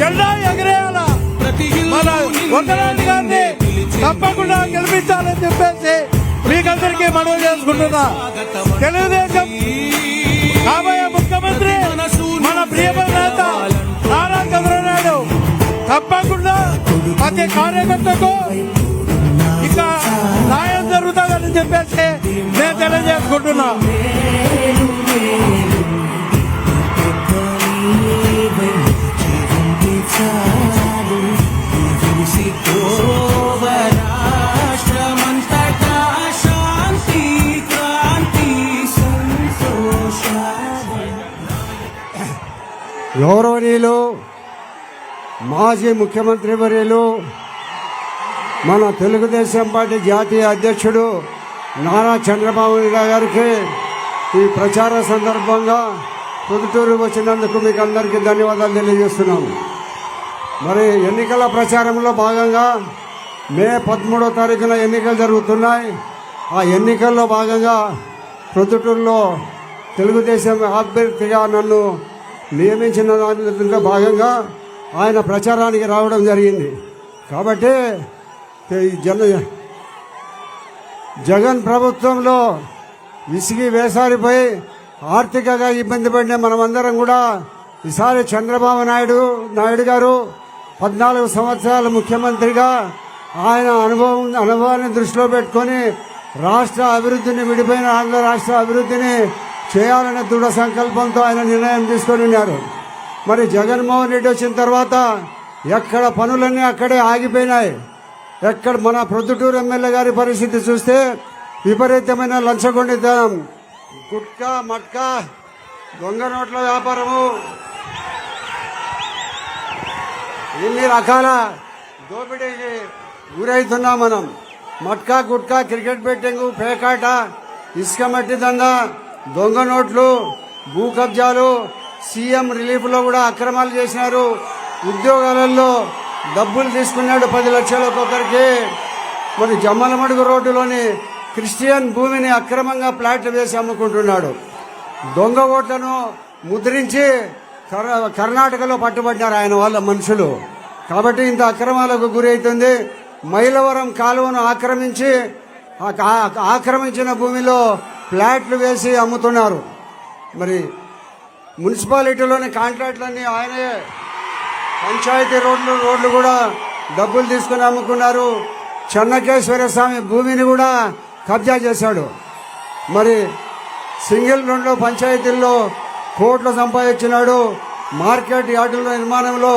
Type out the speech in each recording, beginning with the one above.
జెండా ఎగరేయాల మన వందనాథ్ గారిని తప్పకుండా గెలిపించాలని చెప్పేసి మీకందరికీ మనవి చేసుకుంటున్నా. తెలుగుదేశం కాబోయే ముఖ్యమంత్రి మన ప్రియమైన నేత నారా చంద్రనాయుడు తప్పకుండా ప్రతి కార్యకర్తకు ఇక న్యాయం జరుగుతుందని చెప్పేసి నేను తెలియజేసుకుంటున్నా. రాష్ట్రమంతటా శాంతి క్రాంతి గౌరవనీయులు మాజీ ముఖ్యమంత్రి వర్యులు మన తెలుగుదేశం పార్టీ జాతీయ అధ్యక్షుడు నారా చంద్రబాబు నాయుడు గారికి ఈ ప్రచార సందర్భంగా పొద్దుటూరు వచ్చినందుకు మీకు అందరికీ ధన్యవాదాలు తెలియజేస్తున్నాము. మరి ఎన్నికల ప్రచారంలో భాగంగా మే పదమూడో తారీఖున ఎన్నికలు జరుగుతున్నాయి. ఆ ఎన్నికల్లో భాగంగా ప్రొద్దుటూరులో తెలుగుదేశం అభ్యర్థిగా నన్ను నియమించిన దానిలో భాగంగా ఆయన ప్రచారానికి రావడం జరిగింది. కాబట్టి ఈ జన జగన్ ప్రభుత్వంలో విసిగి వేసారిపోయి ఆర్థికంగా ఇబ్బంది పడిన మనమందరం కూడా ఈసారి చంద్రబాబు నాయుడు నాయుడు గారు పద్నాలుగు సంవత్సరాల ముఖ్యమంత్రిగా ఆయన అనుభవం అనుభవాన్ని దృష్టిలో పెట్టుకొని రాష్ట్ర అభివృద్ధిని విడిపోయిన ఆంధ్ర రాష్ట్ర అభివృద్ధిని చేయాలనే దృఢ సంకల్పంతో ఆయన నిర్ణయం తీసుకొని ఉన్నారు. మరి జగన్మోహన్ రెడ్డి వచ్చిన తర్వాత ఎక్కడ పనులన్నీ అక్కడే ఆగిపోయినాయి. ఎక్కడ మన ప్రొద్దుటూరు ఎమ్మెల్యే గారి పరిస్థితి చూస్తే విపరీతమైన లంచగొండితనం. గుట్కా మట్కా దొంగ నోట్ల వ్యాపారము ఇన్ని రకాల దోపిడీకి గురవుతున్నాం మనం. మట్కా గుట్కా క్రికెట్ బెట్టింగ్ పేకాట ఇసుక మట్టి దందా దొంగ నోట్లు భూ కబ్జాలు సీఎం రిలీఫ్లో కూడా అక్రమాలు చేసినారు. ఉద్యోగాలలో డబ్బులు తీసుకున్నాడు పది లక్షలు ఒక్కొక్కరికి. మరి జమ్మలమడుగు రోడ్డులోని క్రిస్టియన్ భూమిని అక్రమంగా ప్లాట్లు వేసి అమ్ముకుంటున్నాడు. దొంగ ఓట్లను ముద్రించి కర్ణాటకలో పట్టుబడ్డారు ఆయన వాళ్ళ మనుషులు. కాబట్టి ఇంత అక్రమాలకు గురవుతుంది మైలవరం కాలువను ఆక్రమించి ఆక్రమించిన భూమిలో ఫ్లాట్లు వేసి అమ్ముతున్నారు. మరి మున్సిపాలిటీలోని కాంట్రాక్ట్లన్నీ ఆయనే పంచాయతీ రోడ్లు రోడ్లు కూడా డబ్బులు తీసుకుని అమ్ముకున్నారు. చెన్నకేశ్వర స్వామి భూమిని కూడా కబ్జా చేశాడు. మరి సింగిల్ రెండు పంచాయతీల్లో కోట్లు సంపాదించినాడు మార్కెట్ యార్డుల నిర్మాణంలో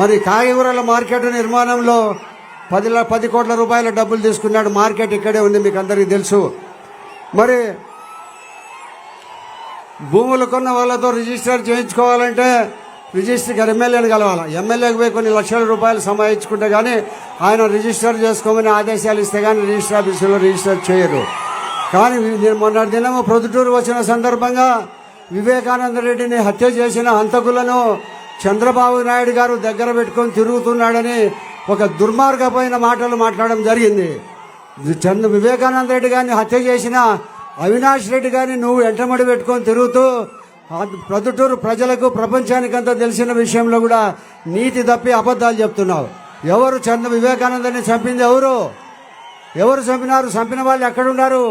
మరి కాయగూరల మార్కెట్ నిర్మాణంలో పది పది కోట్ల రూపాయల డబ్బులు తీసుకున్నాడు. మార్కెట్ ఇక్కడే ఉంది మీకు అందరికీ తెలుసు. మరి భూములు కొన్న వాళ్ళతో రిజిస్టర్ చేయించుకోవాలంటే రిజిస్టర్ గారు ఎమ్మెల్యేని కలవాలి? ఎమ్మెల్యేకి పోయి కొన్ని లక్షల రూపాయలు సంపాదించుకుంటే కానీ ఆయన రిజిస్టర్ చేసుకోమని ఆదేశాలు ఇస్తే కానీ రిజిస్టర్ ఆఫీసులో రిజిస్టర్ చేయరు. కానీ మొన్నటి దినము ప్రొద్దుటూరు వచ్చిన సందర్భంగా వివేకానంద రెడ్డిని హత్య చేసిన హంతకులను చంద్రబాబు నాయుడు గారు దగ్గర పెట్టుకొని తిరుగుతున్నాడని ఒక దుర్మార్గమైన మాటలు మాట్లాడడం జరిగింది. చంద్ర వివేకానంద రెడ్డి గారిని హత్య చేసిన అవినాష్ రెడ్డి గారిని నువ్వు ఎంటమడి పెట్టుకొని తిరుగుతూ ఆ ప్రొద్దుటూరు ప్రజలకు ప్రపంచానికంతా తెలిసిన విషయంలో కూడా నీతి తప్పి అబద్ధాలు చెప్తున్నావు. ఎవరు చంద్ర వివేకానందని చంపింది ఎవరు? ఎవరు చంపినారు? చంపిన వాళ్ళు ఎక్కడున్నారు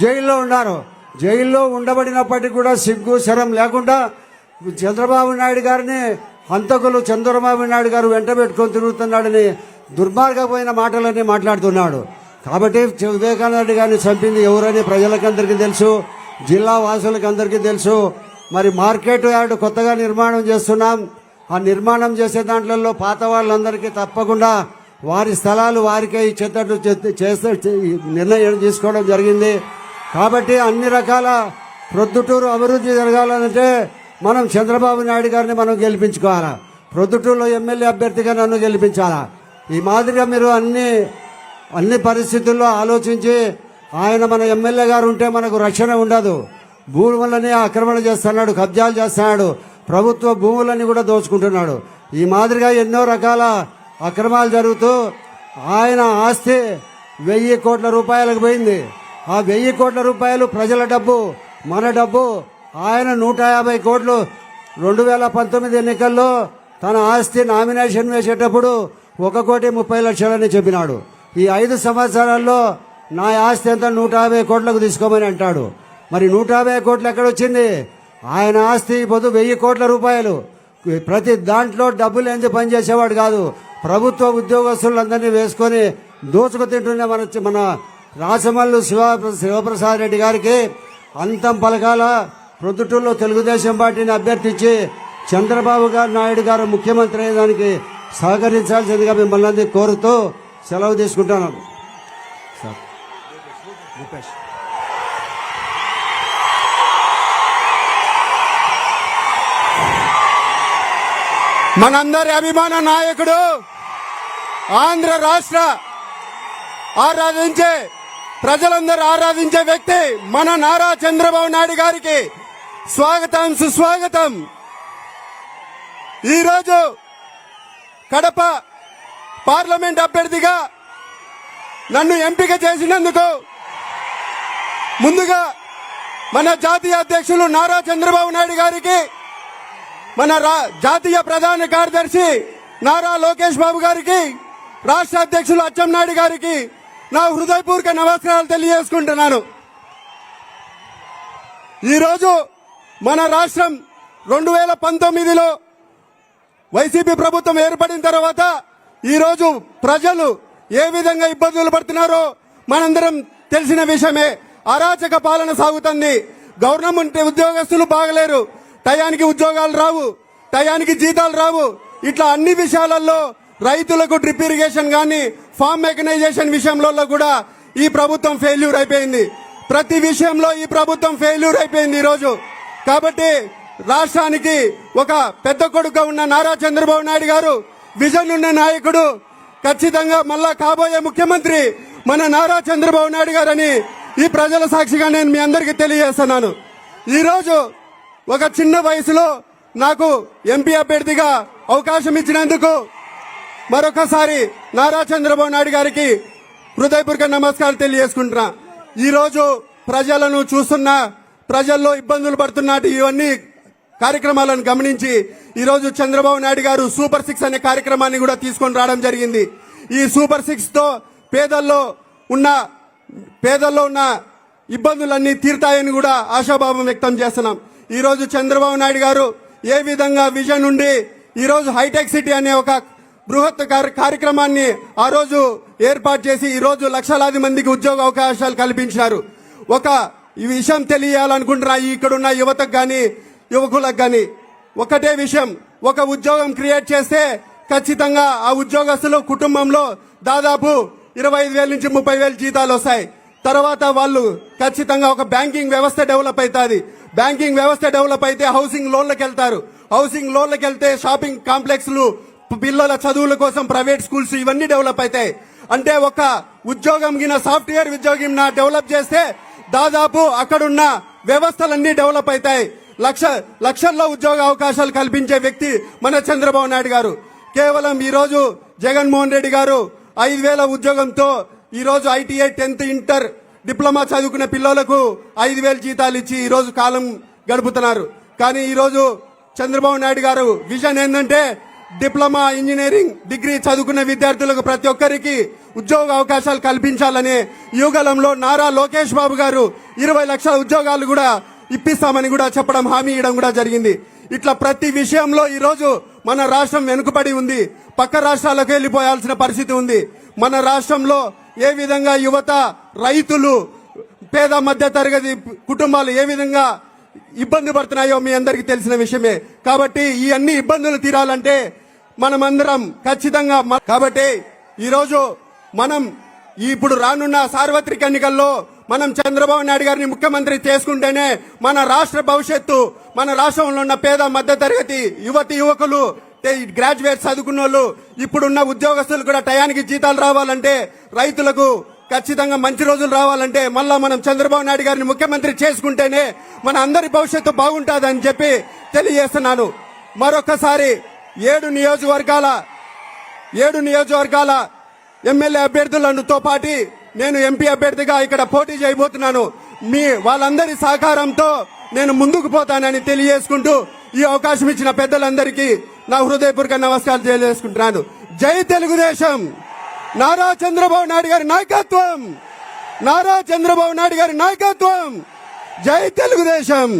జైల్లో ఉన్నారు. జైల్లో ఉండబడినప్పటికీ కూడా సిగ్గు శరం లేకుండా చంద్రబాబు నాయుడు గారిని హంతకులు చంద్రబాబు నాయుడు గారు వెంట పెట్టుకొని తిరుగుతున్నాడని దుర్మార్గమైన మాటలన్నీ మాట్లాడుతున్నాడు. కాబట్టి వివేకానంద గారిని చంపింది ఎవరని ప్రజలకందరికీ తెలుసు జిల్లా వాసులకు అందరికీ తెలుసు. మరి మార్కెట్ యార్డు కొత్తగా నిర్మాణం చేస్తున్నాం. ఆ నిర్మాణం చేసే దాంట్లో పాత వాళ్ళందరికీ తప్పకుండా వారి స్థలాలు వారికే ఇచ్చేటట్టు చే- చేస్తే నిర్ణయం తీసుకోవడం జరిగింది. కాబట్టి అన్ని రకాల ప్రొద్దుటూరు అభివృద్ధి జరగాలంటే మనం చంద్రబాబు నాయుడు గారిని మనం గెలిపించుకోవాలా? ప్రొద్దుటూరులో ఎమ్మెల్యే అభ్యర్థిగా నన్ను గెలిపించాలా? ఈ మాదిరిగా మీరు అన్ని అన్ని పరిస్థితుల్లో ఆలోచించి ఆయన మన ఎమ్మెల్యే గారు ఉంటే మనకు రక్షణ ఉండదు. భూములని ఆక్రమణ చేస్తున్నాడు కబ్జాలు చేస్తున్నాడు ప్రభుత్వ భూములని కూడా దోచుకుంటున్నాడు. ఈ మాదిరిగా ఎన్నో రకాల అక్రమాలు జరుగుతూ ఆయన ఆస్తి వెయ్యి కోట్ల రూపాయలకు పోయింది. ఆ వెయ్యి కోట్ల రూపాయలు ప్రజల డబ్బు మన డబ్బు. ఆయన నూట యాభై కోట్లు రెండు వేల పంతొమ్మిది ఎన్నికల్లో తన ఆస్తి నామినేషన్ వేసేటప్పుడు ఒక కోటి ముప్పై లక్షలని చెప్పినాడు. ఈ ఐదు సంవత్సరాల్లో నా ఆస్తి ఎంత? నూట యాభై కోట్లకు తీసుకోమని అంటాడు. మరి నూట యాభై కోట్లు ఎక్కడొచ్చింది? ఆయన ఆస్తి పొద్దు వెయ్యి కోట్ల రూపాయలు. ప్రతి దాంట్లో డబ్బులు ఎందు పనిచేసేవాడు కాదు. ప్రభుత్వ ఉద్యోగస్తులందరినీ వేసుకొని దోచుకు తింటుండే మన మన రాసమల్లు శివ శివప్రసాద్ రెడ్డి గారికి అంతం పలకాల ప్రొద్దుటూరులో తెలుగుదేశం పార్టీని అభ్యర్థించి చంద్రబాబు గారు నాయుడు గారు ముఖ్యమంత్రి అయ్యేదానికి సహకరించాల్సిందిగా మిమ్మల్ని కోరుతూ సెలవు తీసుకుంటాను రూపేష్. మనందరి అభిమాన నాయకుడు ఆంధ్ర రాష్ట్ర ఆరాధించే ప్రజలందరూ ఆరాధించే వ్యక్తి మన నారా చంద్రబాబు నాయుడు గారికి స్వాగతం సుస్వాగతం. ఈరోజు కడప పార్లమెంట్ అభ్యర్థిగా నన్ను ఎంపిక చేసినందుకు ముందుగా మన జాతీయ అధ్యక్షులు నారా చంద్రబాబు నాయుడు గారికి మన రా- జాతీయ ప్రధాన కార్యదర్శి నారా లోకేష్ బాబు గారికి రాష్ట్ర అధ్యక్షులు అచ్చెన్నాయుడు గారికి నా హృదయపూర్వక నమస్కారాలు తెలియజేసుకుంటున్నాను. ఈరోజు మన రాష్ట్రం రెండు వేల పంతొమ్మిదిలో వైసీపీ ప్రభుత్వం ఏర్పడిన తర్వాత ఈరోజు ప్రజలు ఏ విధంగా ఇబ్బందులు పడుతున్నారో మనందరం తెలిసిన విషయమే. అరాచక పాలన సాగుతుంది. గవర్నమెంట్ ఉద్యోగస్తులు బాగలేరు. టయానికి ఉద్యోగాలు రావు. టయానికి జీతాలు రావు. ఇట్లా అన్ని విషయాలలో రైతులకు డ్రిప్ ఇరిగేషన్ కానీ ఫామ్ మెకనైజేషన్ విషయంలో కూడా ఈ ప్రభుత్వం ఫెయిల్యూర్ అయిపోయింది. ప్రతి విషయంలో ఈ ప్రభుత్వం ఫెయిల్యూర్ అయిపోయింది ఈరోజు. కాబట్టి రాష్ట్రానికి ఒక పెద్ద కొడుకు ఉన్న నారా చంద్రబాబు నాయుడు గారు విజన్ ఉన్న నాయకుడు ఖచ్చితంగా మళ్ళా కాబోయే ముఖ్యమంత్రి మన నారా చంద్రబాబు నాయుడు గారని ఈ ప్రజల సాక్షిగా నేను మీ అందరికీ తెలియజేస్తున్నాను. ఈరోజు ఒక చిన్న వయసులో నాకు ఎంపీ అభ్యర్థిగా అవకాశం ఇచ్చినందుకు మరొకసారి నారా చంద్రబాబు నాయుడు గారికి హృదయపూర్వక నమస్కారం తెలియజేసుకుంటున్నా. ఈరోజు ప్రజలను చూస్తున్న ప్రజల్లో ఇబ్బందులు పడుతున్నట్టు ఇవన్నీ కార్యక్రమాలను గమనించి ఈరోజు చంద్రబాబు నాయుడు గారు సూపర్ సిక్స్ అనే కార్యక్రమాన్ని కూడా తీసుకొని రావడం జరిగింది. ఈ సూపర్ సిక్స్తో పేదల్లో ఉన్న పేదల్లో ఉన్న ఇబ్బందులన్నీ తీరుతాయని కూడా ఆశాభావం వ్యక్తం చేస్తున్నాం. ఈరోజు చంద్రబాబు నాయుడు గారు ఏ విధంగా విజన్ ఉండి ఈరోజు హైటెక్ సిటీ అనే ఒక బృహత్ కార్య- కార్యక్రమాన్ని ఆ రోజు ఏర్పాటు చేసి ఈ రోజు లక్షలాది మందికి ఉద్యోగ అవకాశాలు కల్పించినారు. ఒక ఈ విషయం తెలియాలనుకుంటున్నా ఇక్కడున్న యువతకు కానీ యువకులకు కానీ ఒకటే విషయం. ఒక ఉద్యోగం క్రియేట్ చేస్తే ఖచ్చితంగా ఆ ఉద్యోగస్తులు కుటుంబంలో దాదాపు ఇరవై ఐదు వేల నుంచి ముప్పై వేల జీతాలు వస్తాయి. తర్వాత వాళ్ళు ఖచ్చితంగా ఒక బ్యాంకింగ్ వ్యవస్థ డెవలప్ అవుతుంది బ్యాంకింగ్ వ్యవస్థ డెవలప్ అయితే హౌసింగ్ లోన్లకు వెళ్తారు హౌసింగ్ లోన్లకు వెళ్తే షాపింగ్ కాంప్లెక్స్లు పిల్లల చదువుల కోసం ప్రైవేట్ స్కూల్స్ ఇవన్నీ డెవలప్ అవుతాయి అంటే ఒక ఉద్యోగం గిన సాఫ్ట్వేర్ ఉద్యోగం నా డెవలప్ చేస్తే దాదాపు అక్కడున్న వ్యవస్థలన్నీ డెవలప్ అవుతాయి లక్ష లక్షల్లో ఉద్యోగ అవకాశాలు కల్పించే వ్యక్తి మన చంద్రబాబు నాయుడు గారు. కేవలం ఈరోజు జగన్మోహన్ రెడ్డి గారు ఐదు వేల ఉద్యోగంతో ఈరోజు ఐటీఐ టెన్త్ ఇంటర్ డిప్లొమా చదువుకునే పిల్లలకు ఐదు వేల జీతాలు ఇచ్చి ఈరోజు కాలం గడుపుతున్నారు. కానీ ఈరోజు చంద్రబాబు నాయుడు గారు విజన్ ఏంటంటే డిప్లొమా ఇంజనీరింగ్ డిగ్రీ చదువుకున్న విద్యార్థులకు ప్రతి ఒక్కరికి ఉద్యోగ అవకాశాలు కల్పించాలనే యుగలంలో నారా లోకేష్ బాబు గారు ఇరవై లక్షల ఉద్యోగాలు కూడా ఇప్పిస్తామని కూడా చెప్పడం హామీ ఇవ్వడం కూడా జరిగింది. ఇట్లా ప్రతి విషయంలో ఈ రోజు మన రాష్ట్రం వెనుకబడి ఉంది. పక్క రాష్ట్రాలకు వెళ్ళిపోయాల్సిన పరిస్థితి ఉంది. మన రాష్ట్రంలో ఏ విధంగా యువత రైతులు పేద మధ్య తరగతి కుటుంబాలు ఏ విధంగా ఇబ్బంది పడుతున్నాయో మీ అందరికీ తెలిసిన విషయమే. కాబట్టి ఈ అన్ని ఇబ్బందులు తీరాలంటే మనమందరం ఖచ్చితంగా కాబట్టి ఈరోజు మనం ఇప్పుడు రానున్న సార్వత్రిక ఎన్నికల్లో మనం చంద్రబాబు నాయుడు గారిని ముఖ్యమంత్రి చేసుకుంటేనే మన రాష్ట్ర భవిష్యత్తు మన రాష్ట్రంలో ఉన్న పేద మధ్య తరగతి యువతి యువకులు గ్రాడ్యుయేట్ చదువుకున్న వాళ్ళు ఇప్పుడున్న ఉద్యోగస్తులు కూడా టయానికి జీతాలు రావాలంటే రైతులకు ఖచ్చితంగా మంచి రోజులు రావాలంటే మళ్ళా మనం చంద్రబాబు నాయుడు గారిని ముఖ్యమంత్రి చేసుకుంటేనే మన అందరి భవిష్యత్తు బాగుంటుందని చెప్పి తెలియజేస్తున్నాను. మరొకసారి ఏడు నియోజకవర్గాల ఏడు నియోజకవర్గాల ఎమ్మెల్యే అభ్యర్థులతో పాటి నేను ఎంపీ అభ్యర్థిగా ఇక్కడ పోటీ చేయబోతున్నాను. మీ వాళ్ళందరి సహకారంతో నేను ముందుకు పోతానని తెలియజేసుకుంటూ ఈ అవకాశం ఇచ్చిన పెద్దలందరికీ నా హృదయపూర్వక నమస్కారాలు తెలియజేసుకుంటున్నాను. జై తెలుగుదేశం! నారా చంద్రబాబు నాయుడు గారి నాయకత్వం! నారా చంద్రబాబు నాయుడు గారి నాయకత్వం! జై తెలుగుదేశం!